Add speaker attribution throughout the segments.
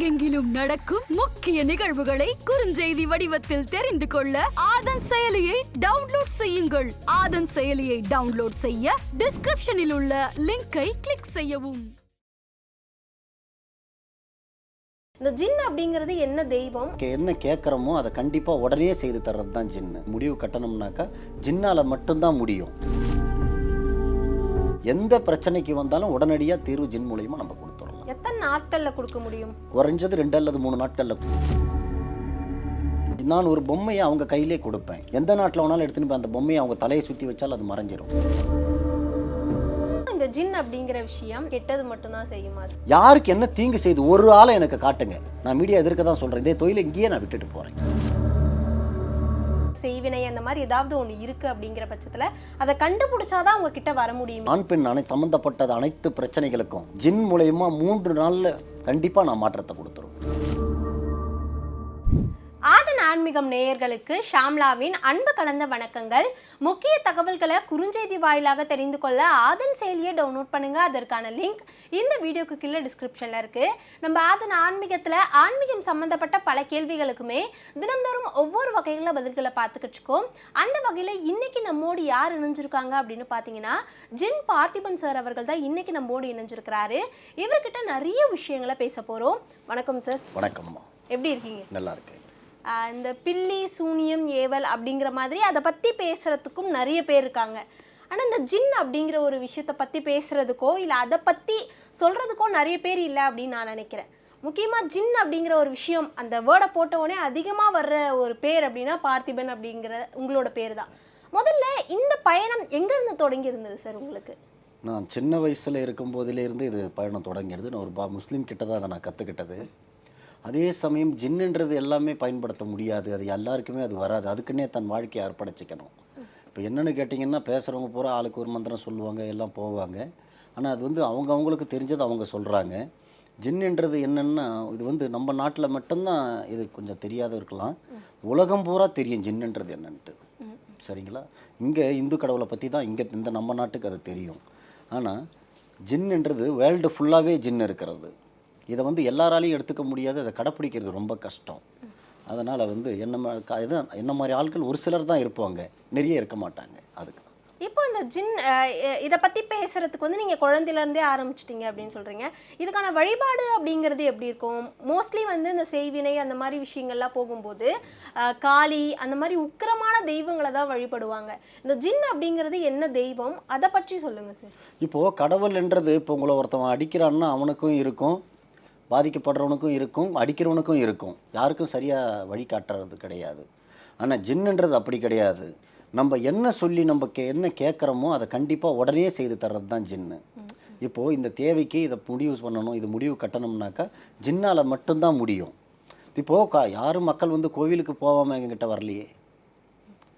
Speaker 1: உலகெங்கிலும் நடக்கும் முக்கிய நிகழ்வுகளை குறுஞ்செய்தி வடிவத்தில் தெரிந்து கொள்ள ஆதன் செயலியை டவுன்லோட் செய்யுங்கள். ஆதன் செயலியை டவுன்லோட் செய்ய டிஸ்கிரிப்ஷனில் உள்ள லிங்கை கிளிக் செய்யவும்.
Speaker 2: இந்த ஜின் அப்படிங்கிறது என்ன தெய்வம்?
Speaker 3: என்ன கேட்குறோமோ அதை கண்டிப்பாக உடனே செய்து தர்றது தான் ஜின்னு முடிவு கட்டணும்னாக்கா ஜின்னால் மட்டும்தான் முடியும். எந்த பிரச்சனைக்கு வந்தாலும் உடனடியாக தீர்வு ஜின் மூலியமா நம்ம
Speaker 2: எத்தனை நாட்கள்ல கொடுக்க முடியும்?
Speaker 3: குறைஞ்சது ரெண்டு அல்லது மூணு நாட்களில் நான் ஒரு பொம்மையை அவங்க கையிலே கொடுப்பேன். எந்த நாட்டில் வேணாலும் எடுத்துன்னு போய் அந்த பொம்மையை அவங்க தலையை சுற்றி வச்சால் அது மறைஞ்சிரும்.
Speaker 2: இந்த ஜின் அப்படிங்கிற விஷயம் கெட்டது மட்டும்தான் செய்யுமா?
Speaker 3: யாருக்கு என்ன தீங்கு செய்து ஒரு ஆளை எனக்கு காட்டுங்க. நான் மீடியா எதிர்க்க தான் சொல்கிறேன் இதே தொழிலை இங்கேயே நான் விட்டுட்டு போகிறேன்
Speaker 2: செய்வினை அந்த மாதிரி ஏதாவது ஒண்ணு இருக்கு அப்படிங்கிற பட்சத்துல அதை கண்டுபிடிச்சாதான் அவங்க கிட்ட வர முடியும்.
Speaker 3: ஆண் பெண் அனை சம்மந்தப்பட்டது அனைத்து பிரச்சனைகளுக்கும் ஜின் மூலயமா மூன்று நாளில் கண்டிப்பாக நான் மாற்றத்தை கொடுத்துருவேன்.
Speaker 2: ஆன்மீகம் நேயர்களுக்கு ஷாம்லாவின் அன்பு கலந்த வணக்கங்கள். முக்கிய தகவல்களை குறுஞ்செய்தி வாயிலாக தெரிந்து கொள்ள ஆதன் செயலியை டவுன்லோட் பண்ணுங்க. அதற்கான லிங்க் இந்த வீடியோக்கு கீழே டிஸ்கிரிப்ஷன்ல இருக்கு. நம்ம ஆதன் ஆன்மீகத்துல ஆன்மீகம் சம்பந்தப்பட்ட பல கேள்விகளுக்குமே தினந்தோறும் ஒவ்வொரு வகைகளில் பதில்களை பார்த்துக்கிட்டு இருக்கோம். அந்த வகையில இன்னைக்கு நம்மோடு யார் இணைஞ்சிருக்காங்க அப்படின்னு பார்த்தீங்கன்னா ஜின் பார்த்திபன் சார் அவர்கள் தான் இன்னைக்கு நம்மோடு இணைஞ்சிருக்கிறாரு. இவர்கிட்ட நிறைய விஷயங்களை பேச போறோம். வணக்கம் சார்.
Speaker 3: வணக்கம்மா.
Speaker 2: எப்படி இருக்கீங்க?
Speaker 3: நல்லா இருக்கேன்.
Speaker 2: ஆஹ் இந்த பில்லி சூனியம் ஏவல் அப்படிங்கிற மாதிரி அதை பற்றி பேசுகிறதுக்கும் நிறைய பேர் இருக்காங்க. ஆனால் இந்த ஜின் அப்படிங்கிற ஒரு விஷயத்தை பற்றி பேசுகிறதுக்கோ இல்லை அதை பற்றி சொல்கிறதுக்கோ நிறைய பேர் இல்லை அப்படின்னு நான் நினைக்கிறேன். முக்கியமாக ஜின் அப்படிங்கிற ஒரு விஷயம் அந்த வேர்டை போட்ட உடனே அதிகமாக வர்ற ஒரு பேர் அப்படின்னா பார்த்திபன் அப்படிங்கிற உங்களோட பேர் தான் முதல்ல இந்த பயணம் எங்கேருந்து தொடங்கி இருந்தது சார் உங்களுக்கு?
Speaker 3: நான் சின்ன வயசில் இருக்கும் போதிலேருந்து இது பயணம் தொடங்கிடுது நான் ஒரு பா முஸ்லீம் கிட்ட தான் அதை நான் கற்றுக்கிட்டது அதே சமயம் ஜின்னுன்றது எல்லாமே பயன்படுத்த முடியாது. அது எல்லாருக்குமே அது வராது. அதுக்குன்னே தன் வாழ்க்கையை அர்ப்பணிச்சிக்கணும். இப்போ என்னென்னு கேட்டிங்கன்னா பேசுகிறவங்க பூரா ஆளுக்கு ஒரு மந்திரம் சொல்லுவாங்க எல்லாம் போவாங்க. ஆனால் அது வந்து அவங்க அவங்களுக்கு தெரிஞ்சது அவங்க சொல்கிறாங்க ஜின்னுன்றது என்னென்னா இது வந்து நம்ம நாட்டில் மட்டும்தான் இது கொஞ்சம் தெரியாத இருக்கலாம். உலகம் பூரா தெரியும் ஜின்னுன்றது என்னன்ட்டு. சரிங்களா? இங்கே இந்து கடவுளை பற்றி தான் இங்கே இந்த நம்ம நாட்டுக்கு அது தெரியும். ஆனால் ஜின்னுன்றது வேர்ல்டு ஃபுல்லாகவே ஜின் இருக்கிறது. இதை வந்து எல்லாராலையும் எடுத்துக்க முடியாது அதை கடைப்பிடிக்கிறது ரொம்ப கஷ்டம். அதனால் வந்து என்ன இது என்ன மாதிரி ஆட்கள் ஒரு சிலர் தான் இருப்பாங்க. நிறைய இருக்க மாட்டாங்க அதுக்கு.
Speaker 2: இப்போ இந்த ஜின் இதை பற்றி பேசுறதுக்கு வந்து நீங்கள் குழந்தையிலேருந்தே ஆரம்பிச்சிட்டீங்க அப்படின்னு சொல்கிறீங்க இதுக்கான வழிபாடு அப்படிங்கிறது எப்படி இருக்கும்? மோஸ்ட்லி வந்து இந்த செய்வினை அந்த மாதிரி விஷயங்கள்லாம் போகும்போது காளி அந்த மாதிரி உக்கிரமான தெய்வங்களை தான் வழிபடுவாங்க. இந்த ஜின் அப்படிங்கிறது என்ன தெய்வம்? அதை பற்றி சொல்லுங்கள் சார்.
Speaker 3: இப்போது கடவுள்ன்றது இப்போ உங்களை ஒருத்தவன் அடிக்கிறான்னா அவனுக்கும் இருக்கும். பாதிக்கப்படுறவனுக்கும் இருக்கும் அடிக்கிறவனுக்கும் இருக்கும். யாருக்கும் சரியாக வழி காட்டுறது கிடையாது. ஆனால் ஜின்னுன்றது அப்படி கிடையாது. நம்ம என்ன சொல்லி நம்ம கே என்ன கேட்குறோமோ அதை கண்டிப்பாக உடனே செய்து தர்றது தான் ஜின்னு. இப்போது இந்த தேவைக்கு இதை முடிவு பண்ணணும் இது முடிவு கட்டணும்னாக்கா ஜின்னால் மட்டும்தான் முடியும். இப்போது கா யாரும் மக்கள் வந்து கோவிலுக்கு போகாமல் எங்ககிட்ட வரலையே.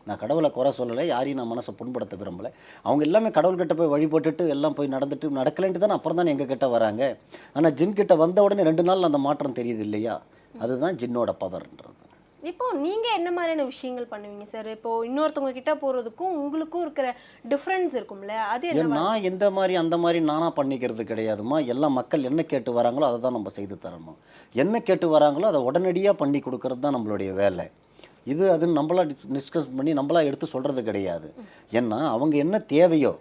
Speaker 3: நான் கடவுளை குறை சொல்லலை யாரையும் நான் மனசை புண்படுத்த விரும்பலை. அவங்க எல்லாமே கடவுள்கிட்ட போய் வழிபட்டுட்டு எல்லாம் போய் நடந்துட்டு நடக்கலைன்ட்டு தானே அப்புறம் தானே எங்கள் கிட்ட வராங்க. ஆனால் ஜின் கிட்ட வந்த உடனே ரெண்டு நாள் அந்த மாற்றம் தெரியுது இல்லையா? அதுதான் ஜின்னோட பவர்ன்றது.
Speaker 2: இப்போ நீங்கள் என்ன மாதிரியான விஷயங்கள் பண்ணுவீங்க சார்? இப்போ இன்னொருத்தவங்க கிட்ட போகிறதுக்கும் உங்களுக்கும் இருக்கிற டிஃப்ரென்ஸ் இருக்கும்ல அது என்ன
Speaker 3: நான் எந்த மாதிரி அந்த மாதிரி நானாக பண்ணிக்கிறது கிடையாதுமா? எல்லாம் மக்கள் என்ன கேட்டு வராங்களோ அதை தான் நம்ம செய்து தரணும். என்ன கேட்டு வராங்களோ அதை உடனடியாக பண்ணி கொடுக்கறது தான் நம்மளுடைய வேலை. இது அது நம்மளா டிஸ்கஸ் பண்ணி நம்மளா எடுத்து சொல்கிறது கிடையாது. ஏன்னா அவங்க என்ன தேவையோ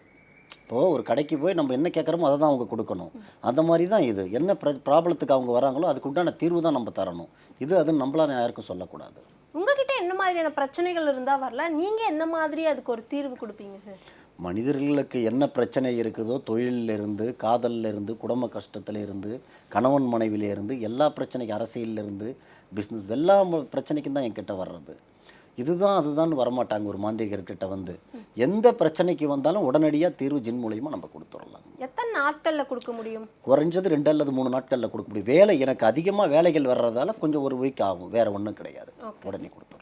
Speaker 3: இப்போது ஒரு கடைக்கு போய் நம்ம என்ன கேட்குறோமோ அதை தான் அவங்க கொடுக்கணும். அந்த மாதிரி தான் இது. என்ன ப்ர ப்ராப்ளத்துக்கு அவங்க வராங்களோ அதுக்கு உண்டான தீர்வு தான் நம்ம தரணும். இது அது நம்மளா யாருக்கும் சொல்லக்கூடாது.
Speaker 2: உங்ககிட்ட என்ன மாதிரியான பிரச்சனைகள் இருந்தால் வரலாம் நீங்கள் எந்த மாதிரி அதுக்கு ஒரு தீர்வு கொடுப்பீங்க சார்
Speaker 3: மனிதர்களுக்கு என்ன பிரச்சனை இருக்குதோ தொழிலில் இருந்து காதல்ல இருந்து குடும்ப கஷ்டத்துல இருந்து கணவன் மனைவியில இருந்து எல்லா பிரச்சனைக்கு அரசியல்ல இருந்து பிஸ்னஸ் எல்லா பிரச்சனைக்கும் தான் என்கிட்ட வர்றது. இதுதான் அதுதான் வரமாட்டாங்க ஒரு மாந்திரிகர்கிட்ட வந்து. எந்த பிரச்சனைக்கு வந்தாலும் உடனடியாக தீர்வு ஜின் மூலியமா நம்ம கொடுத்துடலாம்
Speaker 2: எத்தனை நாட்களில் கொடுக்க முடியும்?
Speaker 3: குறைஞ்சது ரெண்டு அல்லது மூணு நாட்களில் கொடுக்க முடியும். வேலை எனக்கு அதிகமாக வேலைகள் வர்றதால கொஞ்சம் ஒரு வீக் ஆகும். வேற ஒன்றும் கிடையாது. உடனே கொடுத்துடலாம்
Speaker 2: அஹ்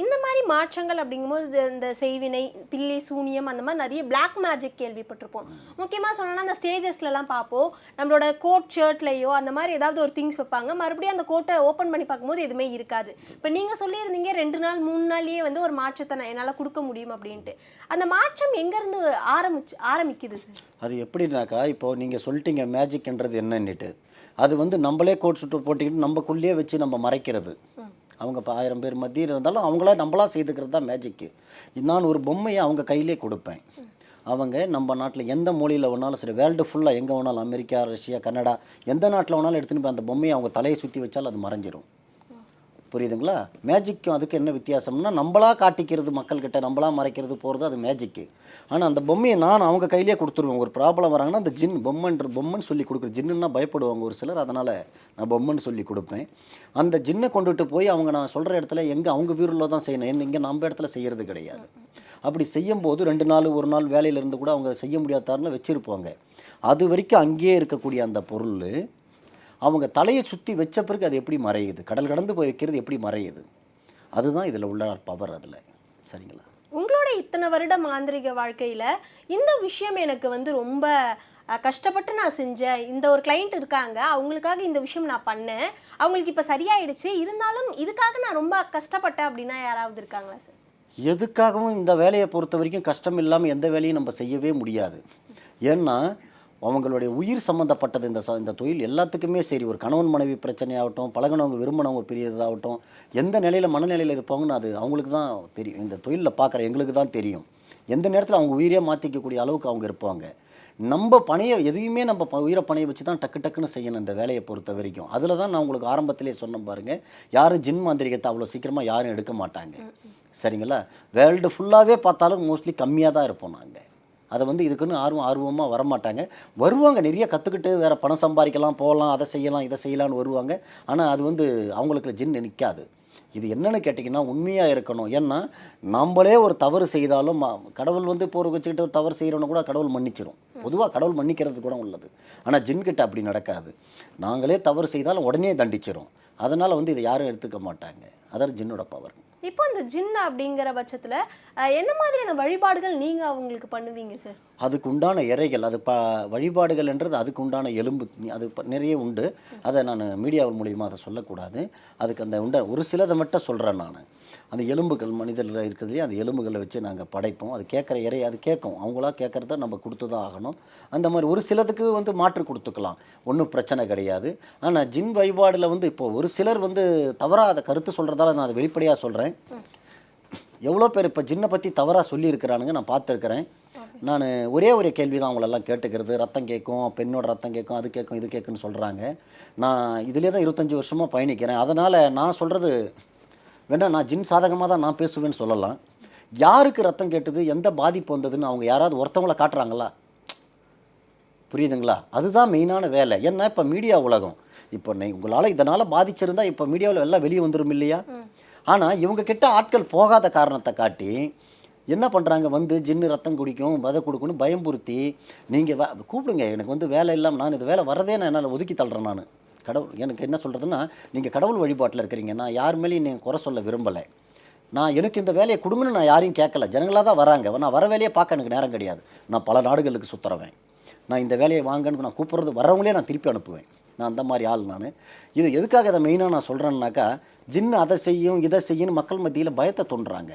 Speaker 2: இந்த மாதிரி மாற்றங்கள் அப்படிங்கும்போது இந்த செய்வினை பில்லி சூனியம் அந்த மாதிரி நிறைய Black மேஜிக் கேள்விப்பட்டிருப்போம். முக்கியமாக சொல்லணும்னா அந்த ஸ்டேஜஸ்லலாம் பார்ப்போம். நம்மளோட கோட் ஷர்ட்லேயோ அந்த மாதிரி ஏதாவது ஒரு திங்ஸ் வைப்பாங்க. மறுபடியும் அந்த கோட்டை ஓப்பன் பண்ணி பார்க்கும்போது எதுவுமே இருக்காது. இப்போ நீங்கள் சொல்லியிருந்தீங்க ரெண்டு நாள் மூணு நாள்லயே வந்து ஒரு மாற்றத்தை நான் என்னால் கொடுக்க முடியும் அப்படின்ட்டு. அந்த மாற்றம் எங்கேருந்து ஆரம்பிச்சு ஆரம்பிக்குது சார்
Speaker 3: அது எப்படின்னாக்கா இப்போ நீங்கள் சொல்லிட்டீங்க மேஜிக்ன்றது என்னன்னுட்டு. அது வந்து நம்மளே கோட் சுட்டு போட்டுக்கிட்டு நம்மக்குள்ளேயே வச்சு நம்ம மறைக்கிறது. அவங்க இப்போ ஆயிரம் பேர் மத்தியில் இருந்தாலும் அவங்களா நம்மளா செய்துக்கிறது தான் மேஜிக்கு நான் ஒரு பொம்மையை அவங்க கையிலே கொடுப்பேன். அவங்க நம்ம நாட்டில் எந்த மொழியில் வேணாலும் சரி வேர்ல்டு ஃபுல்லாக எங்கே வேணாலும் அமெரிக்கா ரஷ்யா கனடா எந்த நாட்டில் வேணாலும் எடுத்துன்னு போய் அந்த பொம்மையை அவங்க தலையை சுற்றி வச்சாலும் அது மறைஞ்சிரும். புரியுதுங்களா? மேஜிக்கும் அதுக்கு என்ன வித்தியாசம்னா நம்மளாக காட்டிக்கிறது மக்கள்கிட்ட நம்மளா மறைக்கிறது போகிறது அது மேஜிக்கு ஆனால் அந்த பொம்மையை நான் அவங்க கையிலேயே கொடுத்துருவேன். ஒரு ப்ராப்ளம் வராங்கன்னா அந்த ஜின் பொம்மைன்ற பொம்மைன்னு சொல்லி கொடுக்குற ஜின்னுன்னா பயப்படுவாங்க ஒரு சிலர். அதனால் நான் பொம்மைன்னு சொல்லி கொடுப்பேன். அந்த ஜின்னை கொண்டுட்டு போய் அவங்க நான் சொல்கிற இடத்துல எங்கே அவங்க வீரில் தான் செய்யணும். இங்கே நம்ம இடத்துல செய்கிறது கிடையாது. அப்படி செய்யும்போது ரெண்டு நாள் ஒரு நாள் வேலையிலேருந்து கூட அவங்க செய்ய முடியாதாருன்னு வச்சுருப்பாங்க. அது வரைக்கும் அங்கேயே இருக்கக்கூடிய அந்த பொருள் அவங்க தலையை சுற்றி வச்ச பிறகு அது எப்படி மறையுது? கடல் கடந்து போய் வைக்கிறது எப்படி மறையுது? அதுதான் இதில் உள்ள பவர் அதில். சரிங்களா?
Speaker 2: உங்களோட இத்தனை வருட மாந்திரிக வாழ்க்கையில இந்த விஷயம் எனக்கு வந்து ரொம்ப கஷ்டப்பட்டு நான் செஞ்சேன் இந்த ஒரு கிளைண்ட் இருக்காங்க. அவங்களுக்காக இந்த விஷயம் நான் பண்ணேன். அவங்களுக்கு இப்போ சரியாயிடுச்சு. இருந்தாலும் இதுக்காக நான் ரொம்ப கஷ்டப்பட்டேன் அப்படின்னா யாராவது இருக்காங்களா சார்
Speaker 3: எதுக்காகவும் இந்த வேலையை பொறுத்த வரைக்கும் கஷ்டம் இல்லாமல் எந்த வேலையும் நம்ம செய்யவே முடியாது. ஏன்னா அவங்களுடைய உயிர் சம்மந்தப்பட்டது இந்த ச இந்த தொழில் எல்லாத்துக்குமே சரி. ஒரு கணவன் மனைவி பிரச்சனையாகட்டும் பழகினவங்க விரும்பினவங்க பிரியதாகட்டும் எந்த நிலையில் மனநிலையில் இருப்பாங்கன்னு அது அவங்களுக்கு தான் தெரியும். இந்த தொழிலில் பார்க்குற எங்களுக்கு தான் தெரியும். எந்த நேரத்தில் அவங்க உயிரே மாற்றிக்கக்கூடிய அளவுக்கு அவங்க இருப்பாங்க. நம்ம பணையை எதையுமே நம்ம ப- உயிரை பணையை வச்சு தான் டக்கு டக்குன்னு செய்யணும் இந்த வேலையை பொறுத்த வரைக்கும். அதில் தான் நான் உங்களுக்கு ஆரம்பத்திலே சொன்னேன் பாருங்க யாரும் ஜின் மாந்திரிகத்தை அவ்வளோ சீக்கிரமாக யாரும் எடுக்க மாட்டாங்க. சரிங்களா? வேர்ல்டு ஃபுல்லாகவே பார்த்தாலும் மோஸ்ட்லி கம்மியாக தான் இருப்போம் நாங்கள் அதை வந்து இதுக்குன்னு ஆர்வம் ஆர்வமாக வரமாட்டாங்க. வருவாங்க நிறைய கற்றுக்கிட்டு வேறு பணம் சம்பாதிக்கலாம் போகலாம் அதை செய்யலாம் இதை செய்யலாம்னு வருவாங்க. ஆனால் அது வந்து அவங்களுக்கு ஜின் நிற்காது இது என்னன்னு கேட்டிங்கன்னா உண்மையாக இருக்கணும். ஏன்னா நம்மளே ஒரு தவறு செய்தாலும் கடவுள் வந்து போர் வச்சுக்கிட்டு ஒரு தவறு செய்கிறவன கூட கடவுள் மன்னிச்சிரும். பொதுவாக கடவுள் மன்னிக்கிறது கூட உள்ளது. ஆனால் ஜின்கிட்ட அப்படி நடக்காது. நாங்களே தவறு செய்தாலும் உடனே தண்டிச்சிரும். அதனால் வந்து இதை யாரும் எடுத்துக்க மாட்டாங்க. அதான் ஜின்னோட பவர்
Speaker 2: இப்போ இந்த ஜின் அப்படிங்கிற பட்சத்தில் என்ன மாதிரியான வழிபாடுகள் நீங்கள் அவங்களுக்கு பண்ணுவீங்க சார்
Speaker 3: அதுக்கு உண்டான இறைகள் அது ப வழிபாடுகள்ன்றது அதுக்கு உண்டான எலும்பு அது நிறைய உண்டு. அதை நான் மீடியாவின் மூலயமா அதை சொல்லக்கூடாது. அதுக்கு அந்த உண்ட ஒரு சிலதை மட்டும் சொல்கிறேன் நான். அந்த எலும்புகள் மனிதர்கள் இருக்கிறதுலையே அந்த எலும்புகளை வச்சு நாங்கள் படைப்போம். அது கேட்குற இறை அது கேட்கும். அவங்களா கேட்குறத நம்ம கொடுத்து தான் ஆகணும். அந்த மாதிரி ஒரு சிலதுக்கு வந்து மாற்று கொடுத்துக்கலாம். ஒன்றும் பிரச்சனை கிடையாது. ஆனால் ஜின் வழிபாடில் வந்து இப்போ ஒரு சிலர் வந்து தவறாக அதை கருத்து சொல்கிறதால நான் அதை வெளிப்படையாக சொல்கிறேன் எவ்வளோ பேர் இப்போ ஜின்னை பற்றி தவறாக சொல்லியிருக்கிறானுங்க நான் பார்த்துருக்குறேன். நான் ஒரே ஒரு கேள்வி தான் அவங்களெல்லாம் கேட்டுக்கிறது. ரத்தம் கேட்கும் பெண்ணோட ரத்தம் கேட்கும் அது கேட்கும் இது கேட்குன்னு சொல்கிறாங்க நான் இதிலே தான் இருபத்தஞ்சி வருஷமாக பயணிக்கிறேன். அதனால் நான் சொல்கிறது வேணா நான் ஜின் சாதகமாக தான் நான் பேசுவேன்னு சொல்லலாம். யாருக்கு ரத்தம் கேட்டது எந்த பாதிப்பு வந்ததுன்னு அவங்க யாராவது ஒருத்தவங்கள காட்டுறாங்களா? புரியுதுங்களா? அதுதான் மெயினான வேலை. ஏன்னா இப்போ மீடியா உலகம். இப்போ நீ உங்களால் இதனால் பாதிச்சிருந்தா இப்போ மீடியாவில் எல்லாம் வெளியே வந்துடும் இல்லையா? ஆனால் இவங்க கிட்ட ஆட்கள் போகாத காரணத்தை காட்டி என்ன பண்ணுறாங்க வந்து ஜின்னு ரத்தம் குடிக்கும் வதை கொடுக்கணும் பயம்புறுத்தி நீங்கள் கூப்பிடுங்க எனக்கு வந்து வேலை இல்லாமல் நான் இது வேலை வரதே நான் என்னால் ஒதுக்கி தள்ளுறேன் நான். கடவுள் எனக்கு என்ன சொல்கிறதுன்னா நீங்கள் கடவுள் வழிபாட்டில் இருக்கிறீங்க. நான் யார் மேலேயும் நீங்கள் குறை சொல்ல விரும்பலை. நான் எனக்கு இந்த வேலையை கொடுங்கன்னு நான் யாரையும் கேட்கல. ஜனங்களாக தான் வராங்க. நான் வர வேலையை பார்க்க எனக்கு நேரம் கிடையாது. நான் பல நாடுகளுக்கு சுற்றுறவேன் நான் இந்த வேலையை வாங்கன்னு நான் கூப்பிட்றது வரவங்களே நான் திருப்பி அனுப்புவேன். நான் அந்த மாதிரி ஆள் நான். இது எதுக்காக அதை மெயினாக நான் சொல்கிறேன்னாக்கா ஜின்னு அதை செய்யும் இதை செய்யும் மக்கள் மத்தியில் பயத்தை தோன்றுறாங்க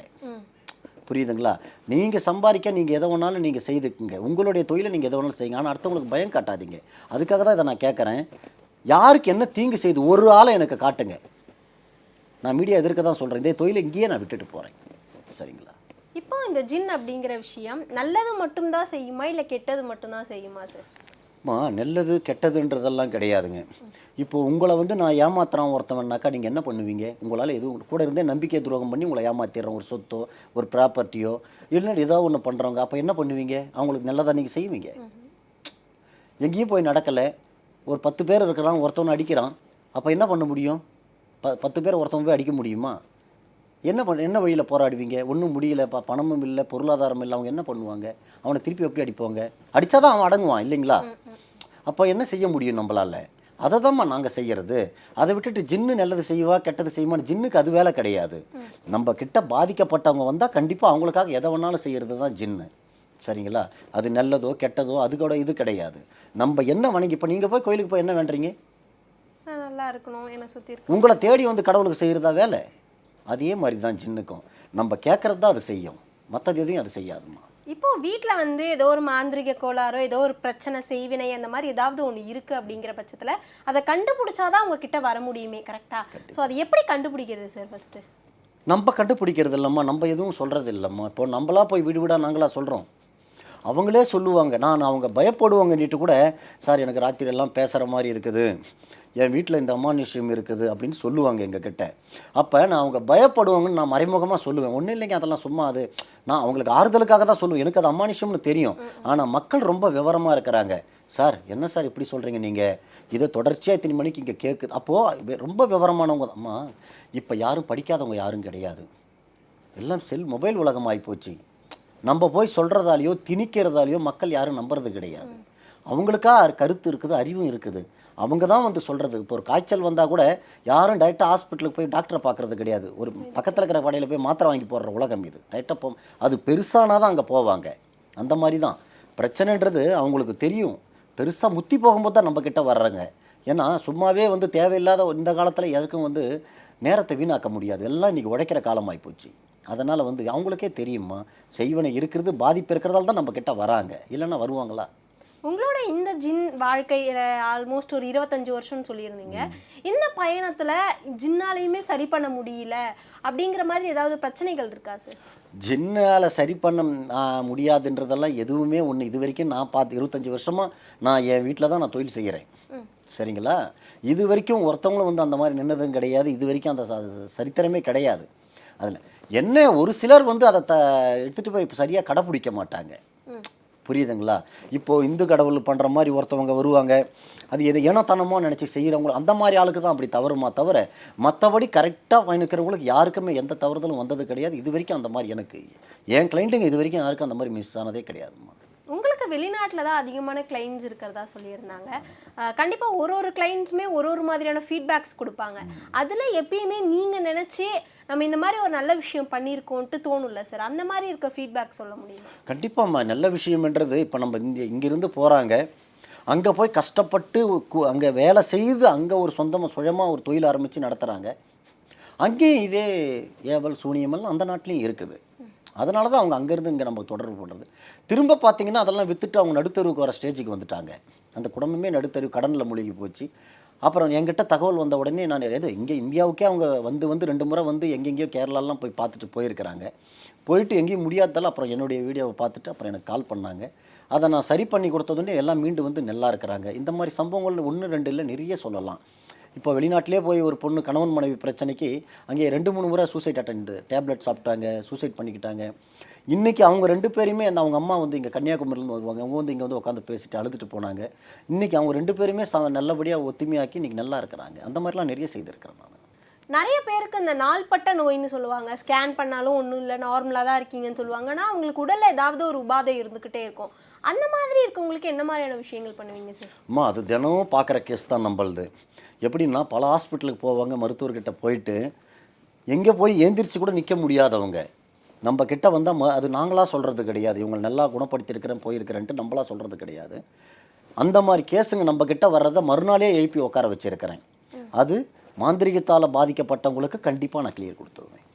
Speaker 3: புரியுதுங்களா? நீங்கள் சம்பாதிக்க நீங்கள் எதை வேணாலும் நீங்கள் செய்துக்குங்க. உங்களுடைய தொழிலை நீங்கள் எதை வேணாலும் செய்யுங்க. ஆனால் அடுத்தவங்களுக்கு பயம் காட்டாதீங்க. அதுக்காக தான் இதை நான் கேட்குறேன். யாருக்கு என்ன தீங்கு செய்து ஒரு ஆளை எனக்கு காட்டுங்க. நான் மீடியா எதிர்க்க தான் சொல்கிறேன் இதே தொழிலை இங்கேயே நான் விட்டுட்டு போகிறேன் சரிங்களா?
Speaker 2: இப்போ இந்த ஜின் அப்படிங்கிற விஷயம் நல்லது மட்டும்தான் செய்யுமா இல்லை கெட்டது மட்டும்தான் செய்யுமா சார்
Speaker 3: அம்மா நல்லது கெட்டதுன்றதெல்லாம் கிடையாதுங்க. இப்போ உங்களை வந்து நான் ஏமாத்துறான் ஒருத்தவன்னாக்கா நீங்கள் என்ன பண்ணுவீங்க? உங்களால் எதுவும் கூட இருந்தே நம்பிக்கை துரோகம் பண்ணி உங்களை ஏமாத்திடுறோம் ஒரு சொத்தோ ஒரு ப்ராப்பர்ட்டியோ இல்லைன்னா ஏதோ ஒன்று பண்ணுறவங்க அப்போ என்ன பண்ணுவீங்க? அவங்களுக்கு நல்லதாக நீங்கள் செய்வீங்க. எங்கேயும் போய் நடக்கலை. ஒரு பத்து பேர் இருக்கிறான் ஒருத்தவனை அடிக்கிறான். அப்போ என்ன பண்ண முடியும்? ப பத்து பேர் ஒருத்தவன் போய் அடிக்க முடியுமா? என்ன பண்ண என்ன வழியில் போராடுவீங்க? ஒன்றும் முடியல ப பணமும் இல்லை பொருளாதாரம் இல்லை அவங்க என்ன பண்ணுவாங்க? அவனை திருப்பி எப்படி அடிப்பாங்க? அடித்தாதான் அவன் அடங்குவான் இல்லைங்களா? அப்போ என்ன செய்ய முடியும் நம்மளால? அதை தான்மா நாங்கள் செய்கிறது அதை விட்டுட்டு ஜின்னு நல்லது செய்வா கெட்டது செய்யுமான்னு ஜின்னுக்கு அது வேலை கிடையாது. நம்ம கிட்ட பாதிக்கப்பட்டவங்க வந்தால் கண்டிப்பாக அவங்களுக்காக எதை வேணாலும் செய்கிறது தான் ஜின்னு. சரிங்களா? அது நல்லதோ கெட்டதோ அது கூட இது கிடையாது. நம்ம என்ன வணங்கி இப்போ நீங்கள் போய் கோயிலுக்கு போய் என்ன வேண்டுறீங்க?
Speaker 2: நல்லா இருக்கணும் என்னை சுற்றி
Speaker 3: உங்களை தேடி வந்து கடவுளுக்கு செய்கிறதா வேலை? அதே மாதிரி தான் ஜின்னுக்கும். நம்ம கேட்குறது தான் அது செய்யும். மற்றது எதையும் அது செய்யாதுமா
Speaker 2: இப்போ வீட்டில் வந்து ஏதோ ஒரு மாந்திரிக கோளாறோ ஏதோ ஒரு பிரச்சனை செய்வினை அந்த மாதிரி ஏதாவது ஒன்று இருக்கு அப்படிங்கிற பட்சத்தில் அதை கண்டுபிடிச்சாதான் உங்ககிட்ட வர முடியுமே கரெக்டா ஸோ அதை எப்படி கண்டுபிடிக்கிறது சார் ஃபர்ஸ்ட்
Speaker 3: நம்ம கண்டுபிடிக்கிறது இல்லைம்மா. நம்ம எதுவும் சொல்கிறது இல்லைம்மா. இப்போ நம்மளா போய் வீடு வீடாக நாங்களா சொல்கிறோம் அவங்களே சொல்லுவாங்க நான் அவங்க பயப்படுவாங்கன்னிட்டு கூட சார் எனக்கு ராத்திரியெல்லாம் பேசுகிற மாதிரி இருக்குது. என் வீட்டில் இந்த அமானுஷ்யம் இருக்குது அப்படின்னு சொல்லுவாங்க எங்கள் கிட்ட அப்போ நான் அவங்க பயப்படுவாங்கன்னு நான் மறைமுகமாக சொல்லுவேன். ஒன்றும் இல்லைங்க அதெல்லாம் சும்மா அது நான் அவங்களுக்கு ஆறுதலுக்காக தான் சொல்லுவேன். எனக்கு அது அமானுஷ்யம்னு தெரியும். ஆனால் மக்கள் ரொம்ப விவரமாக இருக்கிறாங்க. சார் என்ன சார் இப்படி சொல்கிறீங்க நீங்கள் இதை தொடர்ச்சியாக இத்தனை மணிக்கு இங்கே கேட்குது அப்போது ரொம்ப விவரமானவங்க அம்மா இப்போ யாரும் படிக்காதவங்க யாரும் கிடையாது. எல்லாம் செல் மொபைல் உலகம் போச்சு. நம்ம போய் சொல்கிறதாலையோ திணிக்கிறதாலையோ மக்கள் யாரும் நம்புறது கிடையாது. அவங்களுக்கா கருத்து இருக்குது அறிவும் இருக்குது. அவங்க தான் வந்து சொல்கிறது இப்போ ஒரு காய்ச்சல் வந்தால் கூட யாரும் டைரெக்டாக ஹாஸ்பிட்டலுக்கு போய் டாக்டரை பார்க்குறது கிடையாது. ஒரு பக்கத்தில் இருக்கிற கடையில் போய் மாத்திரை வாங்கி போடுற உலகம் இது. டைரெக்டாக போ அது பெருசானா தான் அங்கே போவாங்க. அந்த மாதிரி தான். பிரச்சனைன்றது அவங்களுக்கு தெரியும். பெருசாக முத்தி போகும்போது தான் நம்மக்கிட்ட வர்றாங்க. ஏன்னா சும்மாவே வந்து தேவையில்லாத இந்த காலத்தில் எதுக்கும் வந்து நேரத்தை வீணாக்க முடியாது. எல்லாம் இன்றைக்கி உழைக்கிற காலமாகி போச்சு அதனால் வந்து அவங்களுக்கே தெரியுமா? செய்வனை இருக்கிறது பாதிப்பு இருக்கிறதால தான் நம்ம கிட்ட வராங்க. இல்லைன்னா வருவாங்களா?
Speaker 2: உங்களோட இந்த ஜின் வாழ்க்கையில ஆல்மோஸ்ட் ஒரு இருபத்தஞ்சு வருஷம்னு சொல்லியிருந்தீங்க. இந்த பயணத்துல ஜின்னாலையுமே சரி பண்ண முடியல அப்படிங்கிற மாதிரி ஏதாவது பிரச்சனைகள் இருக்கா சார்
Speaker 3: ஜின்னால் சரி பண்ண முடியாதுன்றதெல்லாம் எதுவுமே ஒன்று இது வரைக்கும் நான் பார்த்து இருபத்தஞ்சி வருஷமாக நான் என் வீட்டில் தான் நான் தொழில் செய்கிறேன் சரிங்களா? இது வரைக்கும் ஒருத்தவங்களும் வந்து அந்த மாதிரி நின்னதும் கிடையாது. இது வரைக்கும் அந்த சரித்திரமே கிடையாது. அதில் என்ன ஒரு சிலர் வந்து அதை த எடுத்துகிட்டு போய் சரியாக கடைப்பிடிக்க மாட்டாங்க. புரியுதுங்களா? இப்போ இந்து கடவுள் பண்ணுற மாதிரி ஒருத்தவங்க வருவாங்க. அது எது ஏனத்தனமாக நினச்சி செய்கிறவங்க அந்த மாதிரி ஆளுக்கு தான் அப்படி தவறுமா தவிர மற்றபடி கரெக்டாக பயணிக்கிறவங்களுக்கு யாருக்குமே எந்த தவறுதலும் வந்தது கிடையாது. இது வரைக்கும் அந்த மாதிரி எனக்கு என் கிளைண்ட்டுங்க இது வரைக்கும் யாருக்கும் அந்த மாதிரி மிஸ் ஆனதே கிடையாதும்மா.
Speaker 2: உங்களுக்கு வெளிநாட்டில் தான் அதிகமான கிளைண்ட்ஸ் இருக்கிறதா சொல்லியிருந்தாங்க. கண்டிப்பாக ஒரு ஒரு கிளைண்ட்ஸுமே ஒரு ஒரு மாதிரியான ஃபீட்பேக்ஸ் கொடுப்பாங்க. அதில் எப்பயுமே நீங்கள் நினச்சி நம்ம இந்த மாதிரி ஒரு நல்ல விஷயம் பண்ணியிருக்கோன்ட்டு தோணும்ல சார் அந்த மாதிரி இருக்க ஃபீட்பேக் சொல்ல முடியும்?
Speaker 3: கண்டிப்பாம்மா நல்ல விஷயம்ன்றது இப்போ நம்ம இங்கே இங்கேருந்து போகிறாங்க அங்கே போய் கஷ்டப்பட்டு அங்கே வேலை செய்து அங்கே ஒரு சொந்தமாக சுயமாக ஒரு தொழில் ஆரம்பித்து நடத்துகிறாங்க அங்கேயும் இதே ஏவல் சூனியமெல்லாம் அந்த நாட்டிலையும் இருக்குது. அதனால தான் அவங்க அங்கேருந்து இங்கே நம்ம தொடர்பு பண்ணுறது திரும்ப பார்த்தீங்கன்னா அதெல்லாம் விற்றுட்டு அவங்க நடுத்தருவுக்கு வர ஸ்டேஜுக்கு வந்துட்டாங்க. அந்த குடும்பமே நடுத்தரு கடனில் மூழ்கி போச்சு. அப்புறம் என்கிட்ட தகவல் வந்த உடனே நான் ஏதோ இங்கே இந்தியாவுக்கே அவங்க வந்து வந்து ரெண்டு முறை வந்து எங்கெங்கேயோ கேரளாலாம் போய் பார்த்துட்டு போயிருக்கிறாங்க. போயிட்டு எங்கேயும் முடியாததால் அப்புறம் என்னுடைய வீடியோவை பார்த்துட்டு அப்புறம் எனக்கு கால் பண்ணாங்க. அதை நான் சரி பண்ணி கொடுத்ததுன்னே எல்லாம் மீண்டு வந்து நல்லா இருக்கிறாங்க. இந்த மாதிரி சம்பவங்கள் ஒன்று ரெண்டு இல்லை நிறைய சொல்லலாம். இப்போ வெளிநாட்டிலே போய் ஒரு பொண்ணு கணவன் மனைவி பிரச்சனைக்கு அங்கே ரெண்டு மூணு முறை சூசைட் அட்டெண்ட் டேப்லெட் சாப்பிட்டாங்க சூசைட் பண்ணிக்கிட்டாங்க. இன்றைக்கி அவங்க ரெண்டு பேருமே அந்த அவங்க அம்மா வந்து இங்கே கன்னியாகுமரியிலேருந்து வருவாங்க. அவங்க வந்து இங்கே வந்து உட்காந்து பேசிட்டு அழுதுட்டு போனாங்க. இன்றைக்கி அவங்க ரெண்டு பேருமே ச நல்லபடியாக ஒத்துமையாக்கி இன்றைக்கி நல்லா இருக்கிறாங்க. அந்த மாதிரிலாம் நிறைய செய்திருக்கிறேன் நான்.
Speaker 2: நிறைய பேருக்கு இந்த நாள்பட்ட நோயின்னு சொல்லுவாங்க. ஸ்கேன் பண்ணாலும் ஒன்றும் இல்லை நார்மலாக தான் இருக்கீங்கன்னு சொல்லுவாங்க. ஆனால் அவங்களுக்கு உடல்ல ஏதாவது ஒரு உபாதை இருந்துக்கிட்டே இருக்கும். அந்த மாதிரி இருக்கவங்களுக்கு என்ன மாதிரியான விஷயங்கள் பண்ணுவீங்க சார்
Speaker 3: அம்மா அது தினமும் பார்க்குற கேஸ் தான் நம்மளுது. எப்படின்னா பல ஹாஸ்பிட்டலுக்கு போவாங்க மருத்துவர்கிட்ட போயிட்டு எங்கே போய் ஏந்திரிச்சு கூட நிற்க முடியாதவங்க. நம்ம கிட்ட வந்தால் ம அது நாங்களாக சொல்கிறது கிடையாது. இவங்க நல்லா குணப்படுத்தியிருக்கிறேன் போயிருக்கிறேன்ட்டு நம்மளா சொல்கிறது கிடையாது. அந்த மாதிரி கேஸுங்க நம்ம கிட்ட வர்றதை மறுநாளே எழுப்பி உட்கார வச்சிருக்கிறேன். அது மாந்திரிகத்தால் பாதிக்கப்பட்டவங்களுக்கு கண்டிப்பாக நான் கிளியர் கொடுத்துருவேன்.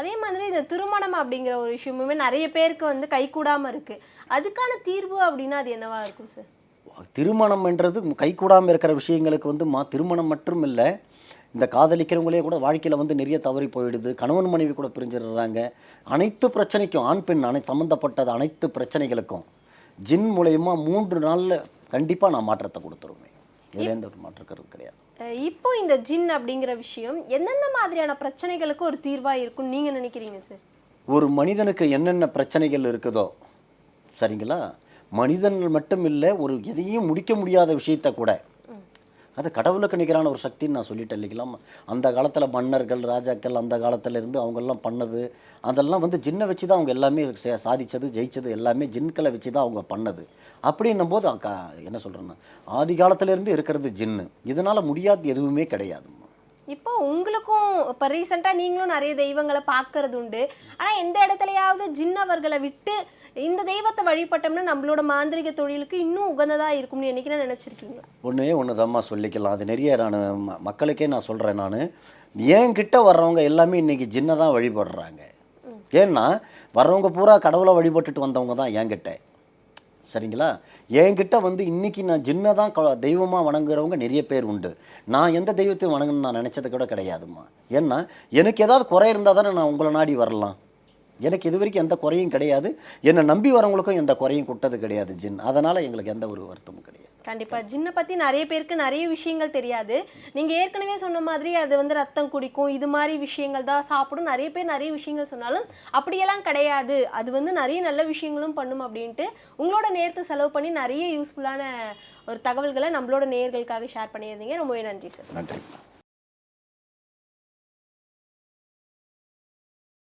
Speaker 2: அதே மாதிரி இந்த திருமணம் அப்படிங்கிற ஒரு விஷயமுமே நிறைய பேருக்கு வந்து கைகூடாம இருக்கு. அதுக்கான தீர்வு அப்படின்னா அது என்னவா இருக்கும் சார்
Speaker 3: திருமணம்ன்றது கைகூடாமல் இருக்கிற விஷயங்களுக்கு வந்து மா திருமணம் மட்டும் இல்லை இந்த காதலிக்கிறவங்களே கூட வாழ்க்கையில் வந்து நிறைய தவறி போயிடுது கணவன் மனைவி கூட பிரிஞ்சிடுறாங்க. அனைத்து பிரச்சனைக்கும் ஆண் பெண் அனை சம்மந்தப்பட்டது அனைத்து பிரச்சனைகளுக்கும் ஜின் மூலயமா மூன்று நாளில் கண்டிப்பாக நான் மாற்றத்தை கொடுத்துருவேன். இதுல எந்த ஒரு மாற்றம் கருத்து கிடையாது
Speaker 2: இப்போ இந்த ஜின் அப்படிங்கிற விஷயம் எந்தெந்த மாதிரியான பிரச்சனைகளுக்கு ஒரு தீர்வா இருக்கும்னு நீங்க நினைக்கிறீங்க சார்?
Speaker 3: ஒரு மனிதனுக்கு என்னென்ன பிரச்சனைகள் இருக்குதோ சரிங்களா? மனிதன்கள் மட்டும் இல்லை ஒரு எதையும் முடிக்க முடியாத விஷயத்த கூட. அது கடவுளுக்கு நிகரான ஒரு சக்தின்னு நான் சொல்லிட்டேன் இல்லைங்களா? அந்த காலத்தில் மன்னர்கள் ராஜாக்கள் அந்த காலத்தில் இருந்து அவங்கெல்லாம் பண்ணது அதெல்லாம் வந்து ஜின்னை வச்சு தான் அவங்க எல்லாமே சே- ஜெயித்தது ஜெயிச்சது எல்லாமே ஜின்களை வச்சு தான் அவங்க பண்ணது. அப்படின்னும் போது என்ன சொல்கிறேன்னா ஆதி காலத்திலேருந்து இருக்கிறது ஜின்னு. இதனால் முடியாது எதுவுமே கிடையாதுமா
Speaker 2: இப்போ உங்களுக்கும் இப்போ ரீசெண்டாக நீங்களும் நிறைய தெய்வங்களை பார்க்கறது உண்டு. ஆனால் எந்த இடத்துலயாவது ஜின் அவர்களை விட்டு இந்த தெய்வத்தை வழிபட்டோம்னா நம்மளோட மாந்திரிக தொழிலுக்கு இன்னும் உகந்ததா இருக்கும்னு என்னைக்கு நினைச்சிருக்கீங்களா?
Speaker 3: ஒன்றே ஒன்று தாம்மா சொல்லிக்கலாம். அது நிறைய நான் மக்களுக்கே நான் சொல்கிறேன் நான். என் கிட்ட வர்றவங்க எல்லாமே இன்றைக்கி ஜின்னை தான் வழிபடுறாங்க. ஏன்னா வர்றவங்க பூரா கடவுளை வழிபட்டுட்டு வந்தவங்க தான் என்கிட்ட. சரிங்களா? என்கிட்ட வந்து இன்னைக்கு நான் ஜின்னை தான் வணங்குறவங்க நிறைய பேர் உண்டு. நான் எந்த தெய்வத்தையும் வணங்கணும்னு நான் நினச்சது கூட கிடையாதும்மா. ஏன்னா எனக்கு ஏதாவது குறை இருந்தால் தானே நான் உங்களை நாடி வரலாம். எனக்கு இது வரைக்கும் எந்த குறையும் கிடையாது. என்னை நம்பி வரவங்களுக்கும் எந்த குறையும் குட்டது கிடையாது ஜின். அதனால் எங்களுக்கு எந்த ஒரு வருத்தமும் கிடையாது.
Speaker 2: கண்டிப்பா. ஜின்னை பத்தி நிறைய பேருக்கு நிறைய விஷயங்கள் தெரியாது. நீங்க ஏற்கனவே சொன்ன மாதிரி அது வந்து ரத்தம் குடிக்கும் இது மாதிரி விஷயங்கள் தான் சாப்பிடும். நிறைய பேர் நிறைய விஷயங்கள் சொன்னாலும் அப்படியெல்லாம் கிடையாது. அது வந்து நிறைய நல்ல விஷயங்களும் பண்ணும் அப்படின்ட்டு உங்களோட நேரத்தை செலவு பண்ணி நிறைய யூஸ்ஃபுல்லான ஒரு தகவல்களை நம்மளோட நேயர்களுக்காக ஷேர் பண்ணியிருந்தீங்க. ரொம்பவே நன்றி சார்
Speaker 3: நன்றி.